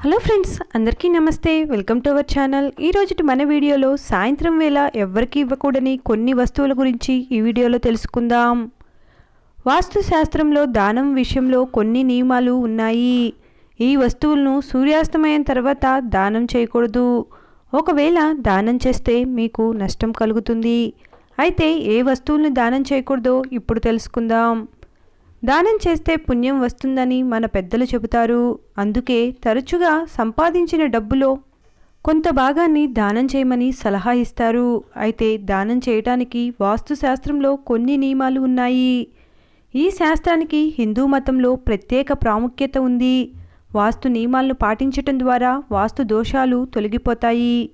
Hello friends అందరికీ నమస్తే. Welcome to our channel. ఈరోజు మన వీడియోలో సాయంత్రం వేళ ఎవరికి ఇవ్వకూడని కొన్ని వస్తువుల గురించి ఈ వీడియోలో తెలుసుకుందాం. వాస్తుశాస్త్రంలో దానం విషయంలో కొన్ని నియమాలు ఉన్నాయి. ఈ వస్తువులను సూర్యాస్తమయం తర్వాత దానం చేయకూడదు. ఒకవేళ దానం చేస్తే మీకు నష్టం కలుగుతుంది. అయితే ఏ వస్తువులను దానం చేయకూడదో ఇప్పుడు తెలుసుకుందాం. దానం చేస్తే పుణ్యం వస్తుందని మన పెద్దలు చెబుతారు. అందుకే తరచుగా సంపాదించిన డబ్బులో కొంత భాగాన్ని దానం చేయమని సలహా ఇస్తారు. అయితే దానం చేయటానికి వాస్తు శాస్త్రంలో కొన్ని నియమాలు ఉన్నాయి. ఈ శాస్త్రానికి హిందూ మతంలో ప్రత్యేక ప్రాముఖ్యత ఉంది. వాస్తు నియమాలను పాటించటం ద్వారా వాస్తు దోషాలు తొలగిపోతాయి.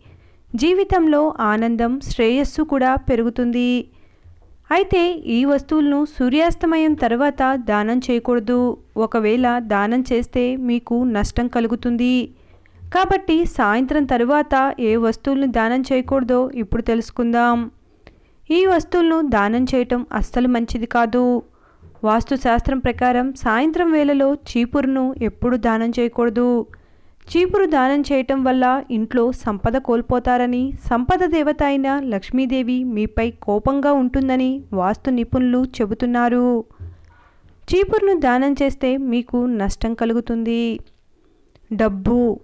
జీవితంలో ఆనందం శ్రేయస్సు కూడా పెరుగుతుంది. అయితే ఈ వస్తువులను సూర్యాస్తమయం తర్వాత దానం చేయకూడదు. ఒకవేళ దానం చేస్తే మీకు నష్టం కలుగుతుంది. కాబట్టి సాయంత్రం తరువాత ఏ వస్తువులను దానం చేయకూడదో ఇప్పుడు తెలుసుకుందాం. ఈ వస్తువులను దానం చేయటం అస్సలు మంచిది కాదు. వాస్తుశాస్త్రం ప్రకారం సాయంత్రం వేళలో చీపురును ఎప్పుడు దానం చేయకూడదు. చీపురు దానం చేయటం వల్ల ఇంట్లో సంపద కోల్పోతారని సంపద దేవత అయిన లక్ష్మీదేవి మీపై కోపంగా ఉంటుందని వాస్తు నిపుణులు చెబుతున్నారు. చీపురును దానం చేస్తే మీకు నష్టం కలుగుతుంది. డబ్బు.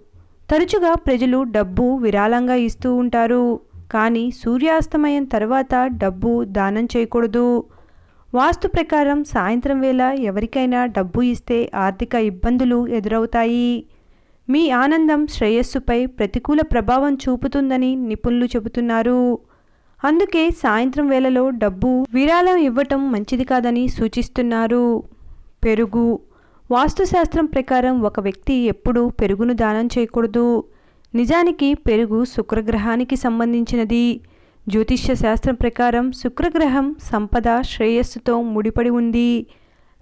తరచుగా ప్రజలు డబ్బు విరాళంగా ఇస్తూ ఉంటారు. కానీ సూర్యాస్తమయం తర్వాత డబ్బు దానం చేయకూడదు. వాస్తు ప్రకారం సాయంత్రం వేళ ఎవరికైనా డబ్బు ఇస్తే ఆర్థిక ఇబ్బందులు ఎదురవుతాయి. మీ ఆనందం శ్రేయస్సుపై ప్రతికూల ప్రభావం చూపుతుందని నిపుణులు చెబుతున్నారు. అందుకే సాయంత్రం వేళలో డబ్బు విరాళం ఇవ్వటం మంచిది కాదని సూచిస్తున్నారు. పెరుగు. వాస్తుశాస్త్రం ప్రకారం ఒక వ్యక్తి ఎప్పుడూ పెరుగును దానం చేయకూడదు. నిజానికి పెరుగు శుక్రగ్రహానికి సంబంధించినది. జ్యోతిష్య శాస్త్రం ప్రకారం శుక్రగ్రహం సంపద శ్రేయస్సుతో ముడిపడి ఉంది.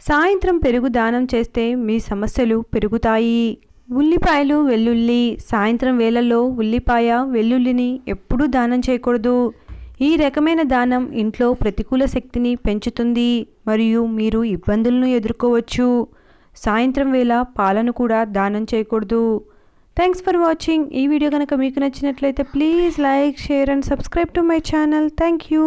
సాయంత్రం పెరుగు దానం చేస్తే మీ సమస్యలు పెరుగుతాయి. ఉల్లిపాయలు వెల్లుల్లి. సాయంత్రం వేళల్లో ఉల్లిపాయ వెల్లుల్లిని ఎప్పుడూ దానం చేయకూడదు. ఈ రకమైన దానం ఇంట్లో ప్రతికూల శక్తిని పెంచుతుంది మరియు మీరు ఇబ్బందులను ఎదుర్కోవచ్చు. సాయంత్రం వేళ పాలను కూడా దానం చేయకూడదు. థ్యాంక్స్ ఫర్ వాచింగ్ ఈ వీడియో కనుక మీకు నచ్చినట్లయితే please like share and subscribe to my channel. Thank you